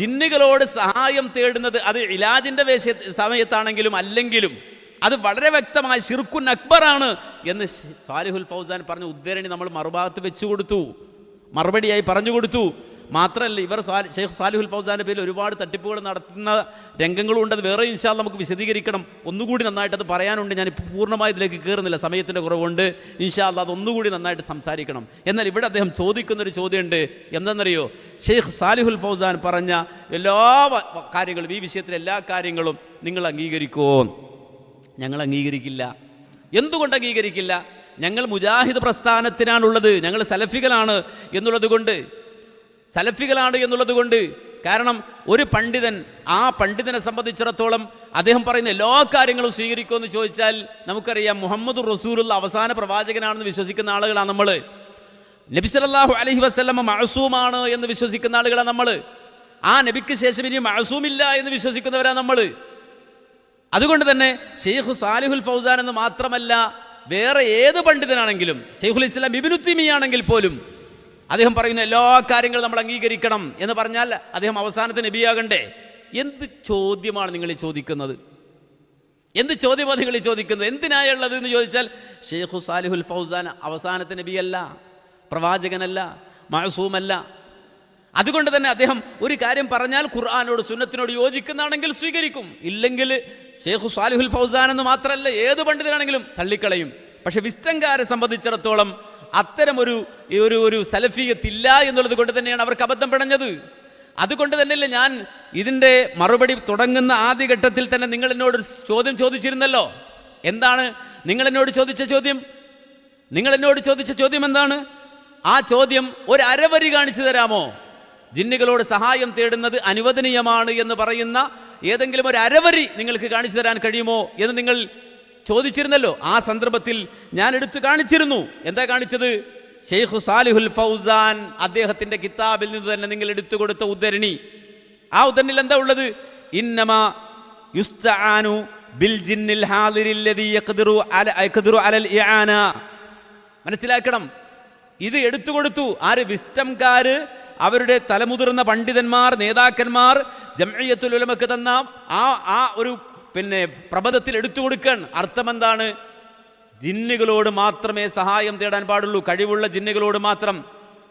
ജിന്നുകളോട് സഹായം തേടുന്നത് അത് ഇലാജിന്റെ വേശ സമയത്താണെങ്കിലും അല്ലെങ്കിലും അത് വളരെ വ്യക്തമായ ഷിർക്കുൻ അക്ബറാണ് എന്ന് സാലിഹുൽ ഫൗസാൻ പറഞ്ഞ ഉദ്ധരണി നമ്മൾ മറുഭാഗത്ത് വെച്ചു കൊടുത്തു. മറുപടിയായി പറഞ്ഞു കൊടുത്തു. മാത്രമല്ല ഇവർ ഷെയ്ഖ് സാലിഹുൽ ഫൗസാന്റെ പേരിൽ ഒരുപാട് തട്ടിപ്പുകൾ നടത്തുന്ന രംഗങ്ങളും ഉണ്ട് അത് വേറെ ഇൻഷാൽ നമുക്ക് വിശദീകരിക്കണം. ഒന്നുകൂടി നന്നായിട്ട് അത് പറയാനുണ്ട്. ഞാൻ പൂർണമായി ഇതിലേക്ക് കയറുന്നില്ല. സമയത്തിന്റെ കുറവുണ്ട് ഇൻഷാ അല്ലാ അത് ഒന്നുകൂടി നന്നായിട്ട് സംസാരിക്കണം. എന്നാൽ ഇവിടെ അദ്ദേഹം ചോദിക്കുന്നൊരു ചോദ്യമുണ്ട്. എന്തെന്നറിയോ ഷെയ്ഖ് സാലിഹുൽ ഫൗസാൻ പറഞ്ഞ എല്ലാ കാര്യങ്ങളും ഈ വിഷയത്തിലെ എല്ലാ കാര്യങ്ങളും നിങ്ങൾ അംഗീകരിക്കുമോ ഞങ്ങൾ അംഗീകരിക്കില്ല. എന്തുകൊണ്ട് അംഗീകരിക്കില്ല? ഞങ്ങൾ മുജാഹിദ് പ്രസ്ഥാനത്തിനാണുള്ളത്. ഞങ്ങൾ സലഫികളാണ് എന്നുള്ളത് കൊണ്ട് സലഫികളാണ് എന്നുള്ളത് കൊണ്ട് കാരണം ഒരു പണ്ഡിതൻ ആ പണ്ഡിതനെ സംബന്ധിച്ചിടത്തോളം അദ്ദേഹം പറയുന്ന എല്ലാ കാര്യങ്ങളും സ്വീകരിക്കുമെന്ന് ചോദിച്ചാൽ നമുക്കറിയാം മുഹമ്മദ് റസൂലുള്ള അവസാന പ്രവാചകനാണെന്ന് വിശ്വസിക്കുന്ന ആളുകളാണ് നമ്മൾ നബി സല്ലല്ലാഹു അലൈഹി വസ്ലമ മഅസൂമാണ് എന്ന് വിശ്വസിക്കുന്ന ആളുകളാണ് നമ്മൾ ആ നബിക്ക് ശേഷം ഇനി മഅസൂമില്ല എന്ന് വിശ്വസിക്കുന്നവരാണ് നമ്മൾ അതുകൊണ്ട് തന്നെ ഷെയ്ഖ് സാലിഹുൽ ഫൗസാൻ എന്ന് മാത്രമല്ല വേറെ ഏത് പണ്ഡിതനാണെങ്കിലും ഷെയ്ഖുൽ ഇസ്ലാം ഇബിനുത്തിമി ആണെങ്കിൽ പോലും അദ്ദേഹം പറയുന്ന എല്ലാ കാര്യങ്ങളും നമ്മൾ അംഗീകരിക്കണം എന്ന് പറഞ്ഞാൽ അദ്ദേഹം അവസാനത്തെ നബിയാകണ്ടേ? എന്ത് ചോദ്യമാണ് നിങ്ങൾ ചോദിക്കുന്നത്? എന്ത് ചോദ്യമാണ് നിങ്ങൾ ചോദിക്കുന്നത്? എന്തിനായുള്ളത് എന്ന് ചോദിച്ചാൽ ഷെയ്ഖു സാലിഹുൽ ഫൗസാൻ അവസാനത്തെ നബിയല്ല പ്രവാചകനല്ല മഴസൂമല്ല അതുകൊണ്ട് തന്നെ അദ്ദേഹം ഒരു കാര്യം പറഞ്ഞാൽ ഖുർആാനോട് സുന്നത്തിനോട് യോജിക്കുന്നതാണെങ്കിൽ സ്വീകരിക്കും. ഇല്ലെങ്കിൽ ഷെയ്ഖു സാലിഹുൽ ഫൗസാൻ എന്ന് മാത്രമല്ല ഏത് പണ്ഡിതനാണെങ്കിലും തള്ളിക്കളയും. പക്ഷെ വിസ്റ്റങ്കാരെ സംബന്ധിച്ചിടത്തോളം അത്തരമൊരു ഒരു ഒരു ഒരു സലഫിയത്തില്ല എന്നുള്ളത് കൊണ്ട് തന്നെയാണ് അവർക്ക് അബദ്ധം പിണഞ്ഞത് അതുകൊണ്ട് തന്നെയല്ലേ ഞാൻ ഇതിന്റെ മറുപടി തുടങ്ങുന്ന ആദ്യഘട്ടത്തിൽ തന്നെ നിങ്ങൾ എന്നോട് ചോദ്യം ചോദിച്ചിരുന്നല്ലോ. എന്താണ് നിങ്ങൾ എന്നോട് ചോദിച്ച ചോദ്യം? നിങ്ങൾ എന്നോട് ചോദിച്ച ചോദ്യം എന്താണ്? ആ ചോദ്യം ഒരു അരവരി കാണിച്ചു തരാമോ? ജിന്നുകളോട് സഹായം തേടുന്നത് അനുവദനീയമാണ് എന്ന് പറയുന്ന ഏതെങ്കിലും ഒരു അരവരി നിങ്ങൾക്ക് കാണിച്ചു തരാൻ കഴിയുമോ എന്ന് നിങ്ങൾ ചോദിച്ചിരുന്നല്ലോ ആ സന്ദർഭത്തിൽ ഞാൻ എടുത്തു കാണിച്ചിരുന്നു. എന്താ കാണിച്ചത്? ഷെയ്ഖ് സാലിഹുൽ ഫൗസാൻ അദ്ദേഹത്തിന്റെ കിതാബിൽ നിന്ന് തന്നെ നിങ്ങൾ എടുത്തു കൊടുത്ത ഉദ്ധരണി. ആ ഉദ്ധരണിൽ എന്താ ഉള്ളത്? ഇന്നമ ബിൽ ജിന്നിൽ അലൽ മനസ്സിലാക്കണം ഇത് എടുത്തു കൊടുത്തു. ആര്? വിസ്റ്റംകാര് അവരുടെ തലമുതിർന്ന പണ്ഡിതന്മാർ നേതാക്കന്മാർ ജംഇയ്യത്തുൽ ഉലമക്ക് തന്ന ആ ആ ഒരു പിന്നെ പ്രബന്ധത്തിൽ എടുത്തു കൊടുക്കാൻ അർത്ഥം എന്താണ് ജിന്നുകളോട് മാത്രമേ സഹായം തേടാൻ പാടുള്ളൂ. കഴിവുള്ള ജിന്നുകളോട് മാത്രം.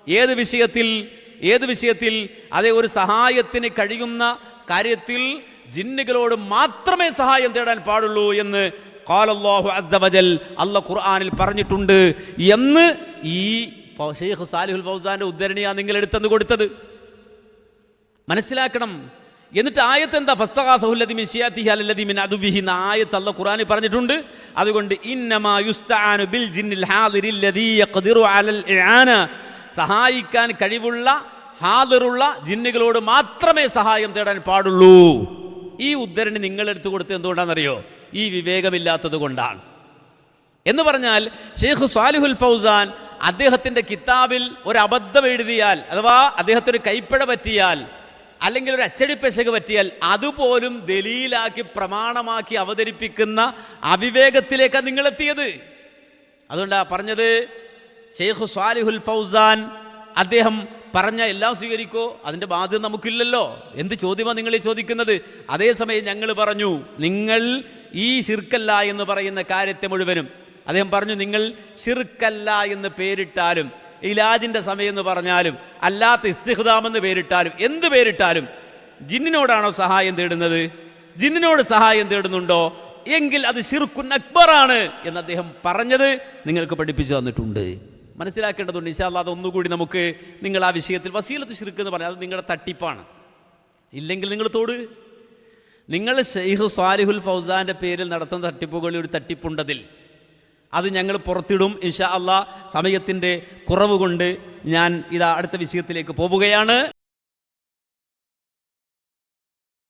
ഏത് വിഷയത്തിൽ? ഏത് വിഷയത്തിൽ? അതേ ഒരു സഹായത്തിന് കഴിയുന്ന കാര്യത്തിൽ ജിന്നുകളോട് മാത്രമേ സഹായം തേടാൻ പാടുള്ളൂ എന്ന് ഖാലല്ലാഹു അസ്സബജൽ അല്ല ഖുർആനിൽ പറഞ്ഞിട്ടുണ്ട്. എന്ന് ഈ ഷെയ്ഖ് സാലിഹുൽ ഫൗസാന്റെ ഉദ്ധരണിയാണ് നിങ്ങൾ എടുത്തെന്ന് കൊടുത്തത്. മനസ്സിലാക്കണം. എന്നിട്ട് ആയത്ത് എന്താ ഫസ്തഗാസഹുല്ലദി മിൻ ശിയാത്തിഹി അലല്ലദി മിൻ അദുവിഹി എന്ന ആയത്ത് അല്ല ഖുർആനിൽ പറഞ്ഞിട്ടുണ്ട്. അതുകൊണ്ട് സഹായിക്കാൻ കഴിവുള്ള ഹാദിറുള്ള ജിന്നുകളോട് മാത്രമേ സഹായം തേടാൻ പാടുള്ളൂ. ഈ ഉദ്ധരണി നിങ്ങൾ എടുത്തു കൊടുത്ത് എന്തുകൊണ്ടാണെന്നറിയോ? ഈ വിവേകമില്ലാത്തത് കൊണ്ടാണ്. എന്ന് പറഞ്ഞാൽ ഷെയ്ഖ് സ്വാലിഹുൽ ഫൗസാൻ അദ്ദേഹത്തിന്റെ കിതാബിൽ ഒരു അബദ്ധം എഴുതിയാൽ അഥവാ അദ്ദേഹത്തിന് കൈപ്പഴ പറ്റിയാൽ അല്ലെങ്കിൽ ഒരു അച്ചടി അച്ചടിപ്പശക് പറ്റിയാൽ അതുപോലും ദലീലാക്കി പ്രമാണമാക്കി അവതരിപ്പിക്കുന്ന അവിവേകത്തിലേക്കാണ് നിങ്ങൾ എത്തിയത് അതുകൊണ്ടാ പറഞ്ഞത് ഷെയ്ഖ് സ്വാലിഹുൽ ഫൗസാൻ അദ്ദേഹം പറഞ്ഞ എല്ലാം സ്വീകരിക്കോ അതിന്റെ ബാധ്യത നമുക്കില്ലല്ലോ. എന്ത് ചോദ്യമാണ് നിങ്ങൾ ഈ ചോദിക്കുന്നത് അതേസമയം ഞങ്ങൾ പറഞ്ഞു നിങ്ങൾ ഈ ശിർക്കല്ല എന്ന് പറയുന്ന കാര്യത്തെ മുഴുവനും. അദ്ദേഹം പറഞ്ഞു നിങ്ങൾ ശിർക്കല്ല എന്ന് പേരിട്ടാലും ഇലാജിന്റെ സമയം എന്ന് പറഞ്ഞാലും അല്ലാത്ത ഇസ്തിഹുദാമെന്ന് പേരിട്ടാലും എന്ത് പേരിട്ടാലും ജിന്നിനോടാണോ സഹായം തേടുന്നത്? ജിന്നിനോട് സഹായം തേടുന്നുണ്ടോ? എങ്കിൽ അത് ഷിർക്കുൻ അക്ബറാണ് എന്ന് അദ്ദേഹം പറഞ്ഞത് നിങ്ങൾക്ക് പഠിപ്പിച്ചു തന്നിട്ടുണ്ട്. മനസ്സിലാക്കേണ്ടതുണ്ട് ഇൻഷാല്ലാ അതൊന്നുകൂടി നമുക്ക് നിങ്ങൾ ആ വിഷയത്തിൽ വസീലത്ത് ഷിർക്ക് എന്ന് പറഞ്ഞാൽ അത് നിങ്ങളുടെ തട്ടിപ്പാണ്. ഇല്ലെങ്കിൽ നിങ്ങൾ തോട്. നിങ്ങൾ ഷെയ്ഖ് സാലിഹുൽ ഫൗസാന്റെ പേരിൽ നടത്തുന്ന തട്ടിപ്പുകളിൽ ഒരു തട്ടിപ്പുണ്ടതിൽ. അത് ഞങ്ങൾ പുറത്തിടും ഇൻഷാ അള്ളാ. സമയത്തിന്റെ കുറവ് കൊണ്ട് ഞാൻ ഇതാ അടുത്ത വിഷയത്തിലേക്ക് പോവുകയാണ്.